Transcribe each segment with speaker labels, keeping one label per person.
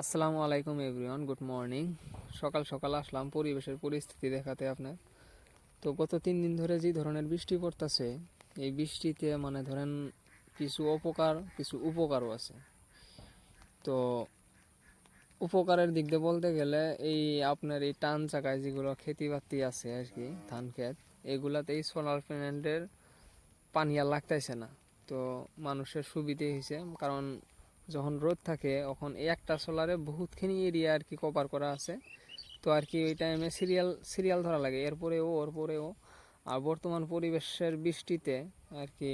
Speaker 1: আসসালামু আলাইকুম everyone, good morning. সকাল সকাল আসলাম, পরিবেশের পরিস্থিতি দেখাতে আপনার। তো গত তিন দিন ধরে যে ধরনের বৃষ্টি পড়তেছে, এই বৃষ্টিতে মানে ধরেন কিছু অপকার, কিছু উপকারও আছে। তো উপকারের দিক দিয়ে বলতে গেলে এই আপনার এই টান চাকায় যেগুলো খেতি বাতি আছে আর কি, ধান ক্ষেত এগুলাতে এই সোলার প্যানেলের পানি আর লাগতেছে না। তো মানুষের সুবিধে হয়েছে কারণ যখন রোদ থাকে, তখন এই একটা সোলারে বহুতখানি এরিয়া আর কি কভার করা আছে। তো আর কি ওই টাইমে সিরিয়াল সিরিয়াল ধরা লাগে। এরপরেও ওর পরে ও আর বর্তমান পরিবেশের বৃষ্টিতে আর কি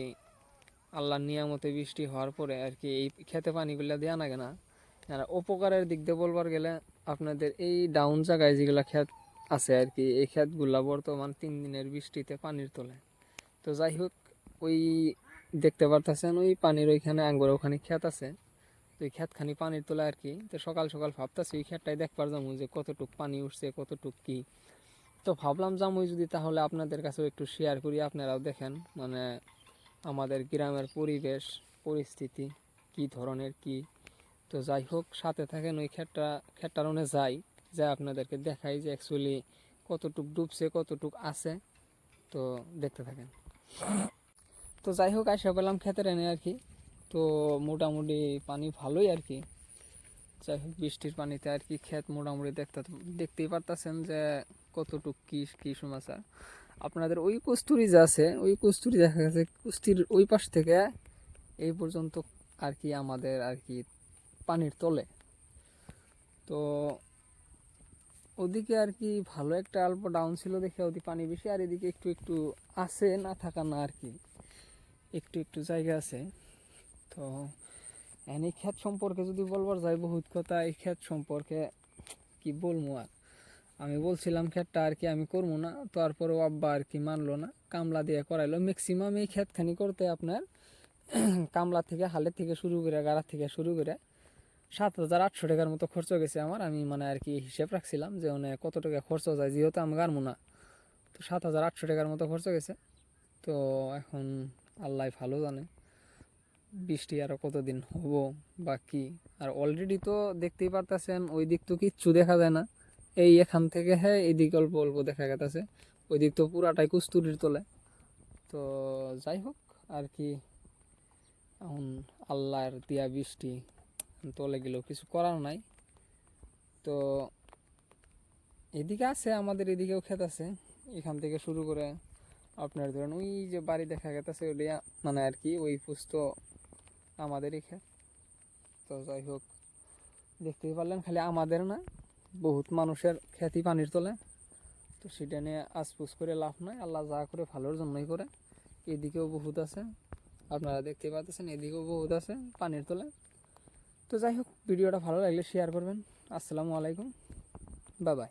Speaker 1: আল্লাহর নিয়ামতে বৃষ্টি হওয়ার পরে আর কি এই খেতে পানিগুলো দেওয়া লাগে না। আর উপকারের দিক দিয়ে বলবার গেলে আপনাদের এই ডাউন জায়গায় যেগুলো ক্ষেত আছে আর কি, এই ক্ষেতগুলা বর্তমান তিন দিনের বৃষ্টিতে পানির তোলে। তো যাই হোক, ওই দেখতে পারতেছেন, ওই পানির ওইখানে আঙ্গুর ওখানে ক্ষেত আছে। তো ওই ক্ষেতখানি পানির তোলা আর কি। তো সকাল সকাল ভাবতেছি ওই ক্ষেতটাই দেখবার যাব যে কতটুক পানি উঠছে, কতটুক কি। তো ভাবলাম যাব যদি তাহলে আপনাদের কাছেও একটু শেয়ার করি, আপনারাও দেখেন মানে আমাদের গ্রামের পরিবেশ, পরিস্থিতি, কি ধরনের কি। তো যাই হোক, সাথে থাকেন ওই ক্ষেতটার ওনে যাই যা আপনাদেরকে দেখাই যে অ্যাকচুয়ালি কতটুক ডুবছে, কতটুক আছে। তো দেখতে থাকেন। তো যাই হোক আসা পেলাম ক্ষেতের এনে আর কি। তো মোটামুটি পানি ভালোই আর কি। যাই হোক, বৃষ্টির পানিতে আর কি ক্ষেত মোটামুটি দেখতে দেখতেই পারতেছেন যে কতটুক কি কি সমাচার আপনাদের ওই কস্তুরি যে আছে, ওই কস্তুরি দেখা গেছে কুস্তির ওই পাশ থেকে এই পর্যন্ত আর কি আমাদের আর কি পানির তলে। তো ওদিকে আর কি ভালো একটা অল্প ডাউন ছিল দেখে ওদিকে পানি বেশি, আর এদিকে একটু একটু আছে না থাকা না আর কি। একটু একটু জায়গা আছে। তো এই ক্ষেত সম্পর্কে যদি বলবার যাই বহুত কথা, এই ক্ষেত সম্পর্কে কি বলব আর? আমি বলছিলাম ক্ষেতটা আর কি আমি করব না, তারপরেও আব্বা আর কি মানলো না, কামলা দিয়ে করাইলো। ম্যাক্সিমাম এই ক্ষেতখানি করতে আপনার কামলা থেকে, হালের থেকে শুরু করে গাড়া থেকে শুরু করে সাত হাজার আটশো টাকার মতো খরচ গেছে আমার। আমি মানে আর কি হিসেব রাখছিলাম যে মানে কত টাকা খরচ যায়, যেহেতু আমি গারমো না, তো সাত হাজার আটশো টাকার মতো খরচ গেছে। তো এখন আল্লাহ ভালো জানে। বৃষ্টি আরও কতদিন হব, বা কি? আর অলরেডি তো দেখতেই পারতেছেন, ওই দিক তো কিচ্ছু দেখা যায় না। এই এখান থেকে হ্যাঁ এই দিক অল্প অল্প দেখা গেছে ওই দিক তো পুরাটাই কুস্তুরির তোলে। তো যাই হোক, আর কি, এখন আল্লাহর দিয়া বৃষ্টি তলে গেলেও কিছু করার নাই। তো এদিকে আছে, আমাদের এদিকেও ক্ষেত আছে। এখান থেকে শুরু করে আপনার ধরেন ওই যে বাড়ি দেখা গেছে ওটা মানে আর কি, ওই পুস্ত আমাদেরই ক্ষেত তো যাই হোক, দেখতেই পারলেন, খালি আমাদের না, বহুত মানুষের খ্যাতি পানির তোলে। তো সেটা নিয়ে আশপুস করে লাভ নাই, আল্লাহ যা করে ভালোর জন্যই করে। এদিকেও বহুত আছে, আপনারা দেখতে পাচ্ছেন, এদিকেও বহুত আছে পানির তোলে। তো যাই হোক, ভিডিওটা ভালো লাগলে শেয়ার করবেন। আসসালামু আলাইকুম বাই বাই